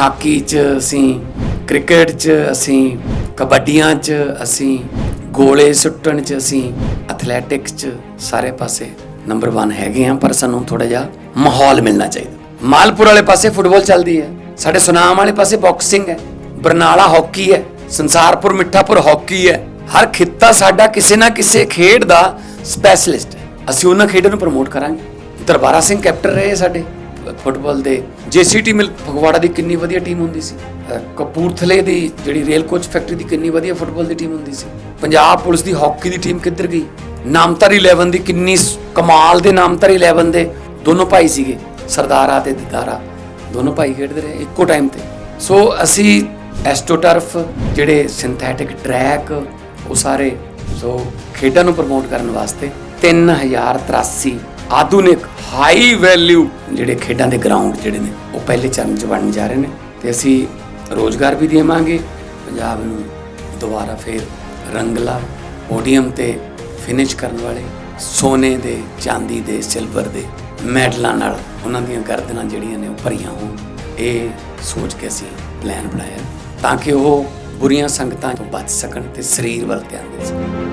Hockey 'ਚ ਅਸੀਂ, cricket 'ਚ ਅਸੀਂ, ਕਬੱਡੀਆਂ 'ਚ ਅਸੀਂ, ਗੋਲੇ ਸੁੱਟਣ 'ਚ ਅਸੀਂ, ਐਥਲੈਟਿਕਸ 'ਚ ਸਾਰੇ ਪਾਸੇ ਨੰਬਰ 1 ਹੈਗੇ ਆ ਪਰ ਸਾਨੂੰ ਥੋੜਾ ਜਿਹਾ ਮਾਹੌਲ ਮਿਲਣਾ ਚਾਹੀਦਾ। ਮਾਲਪੁਰ ਵਾਲੇ ਪਾਸੇ ਫੁੱਟਬਾਲ ਚੱਲਦੀ ਹੈ, ਸਾਡੇ ਸੁਨਾਮ ਵਾਲੇ ਪਾਸੇ ਬਾਕਸਿੰਗ ਹੈ, ਬਰਨਾਲਾ ਹਾਕੀ ਹੈ, ਸੰਸਾਰਪੁਰ, ਮਿੱਠਾਪੁਰ ਹਾਕੀ ਹੈ, ਹਰ ਖਿੱਤਾ ਸਾਡਾ ਕਿਸੇ ਨਾ ਕਿਸੇ ਖੇਡ ਦਾ ਸਪੈਸ਼ਲਿਸਟ ਹੈ। ਅਸੀਂ ਉਹਨਾਂ ਖੇਡਾਂ ਨੂੰ ਪ੍ਰਮੋਟ ਕਰਾਂਗੇ। ਦਰਬਾਰਾ ਸਿੰਘ ਕੈਪਟਨ ਰਹੇ ਸਾਡੇ। ਫੁੱਟਬਾਲ ਦੇ ਜੀਸੀਟੀ ਮਿਲ ਫਗਵਾੜਾ ਦੀ ਕਿੰਨੀ ਵਧੀਆ ਟੀਮ ਹੁੰਦੀ ਸੀ। ਕਪੂਰਥਲੇ ਦੀ ਜਿਹੜੀ ਰੇਲ ਕੋਚ ਫੈਕਟਰੀ ਦੀ ਕਿੰਨੀ ਵਧੀਆ ਫੁੱਟਬਾਲ ਦੀ ਟੀਮ ਹੁੰਦੀ ਸੀ। ਪੰਜਾਬ ਪੁਲਿਸ ਦੀ ਹਾਕੀ ਦੀ ਟੀਮ ਕਿੱਧਰ ਗਈ? ਨਾਮਤਾਰੀ 11 ਦੀ ਕਿੰਨੀ ਕਮਾਲ ਦੇ ਨਾਮਤਾਰੀ 11 ਦੇ ਦੋਨੋਂ ਭਾਈ ਸੀਗੇ, ਸਰਦਾਰਾ ਤੇ ਦਿਦਾਰਾ ਦੋਨੋਂ ਭਾਈ ਖੇਡਦੇ ਰਹੇ ਇੱਕੋ ਟਾਈਮ ਤੇ। ਸੋ ਅਸੀਂ ਐਸਟੋਟਰਫ ਜਿਹੜੇ ਸਿੰਥੈਟਿਕ ਟਰੈਕ ਉਹ ਸਾਰੇ ਸੋ ਖੇਡਾਂ ਨੂੰ ਪ੍ਰਮੋਟ ਕਰਨ ਵਾਸਤੇ 3083 ਆਧੁਨਿਕ ਹਾਈ ਵੈਲਿਊ ਜਿਹੜੇ ਖੇਡਾਂ ਦੇ ਗਰਾਊਂਡ ਜਿਹੜੇ ਨੇ, ਉਹ ਪਹਿਲੇ ਚਰਨ ਚ ਬਣਨ ਜਾ ਰਹੇ ਨੇ ਤੇ ਅਸੀਂ ਰੋਜ਼ਗਾਰ ਵੀ ਦੇਵਾਂਗੇ। ਪੰਜਾਬ ਨੂੰ ਦੁਬਾਰਾ ਫੇਰ ਰੰਗਲਾ ਪੋਡੀਅਮ ਤੇ ਫਿਨਿਸ਼ ਕਰਨ ਵਾਲੇ ਸੋਨੇ ਦੇ, ਚਾਂਦੀ ਦੇ ਸਿਲਵਰ ਦੇ ਮੈਡਲਾਂ ਨਾਲ ਉਹਨਾਂ ਦੀਆਂ ਗਰਦਨਾਂ ਜਿਹੜੀਆਂ ਨੇ ਉਹ ਭਰੀਆਂ ਹੋਣ। ਇਹ ਸੋਚ ਕੇ ਅਸੀਂ ਪਲਾਨ ਬਣਾਇਆ ਤਾਂ ਕਿ ਉਹ ਬੁਰੀਆਂ ਸੰਗਤਾਂ ਤੋਂ ਬਚ ਸਕਣ ਤੇ ਸਰੀਰ ਵੱਲ ਧਿਆਨ ਦੇ ਸਕਣ।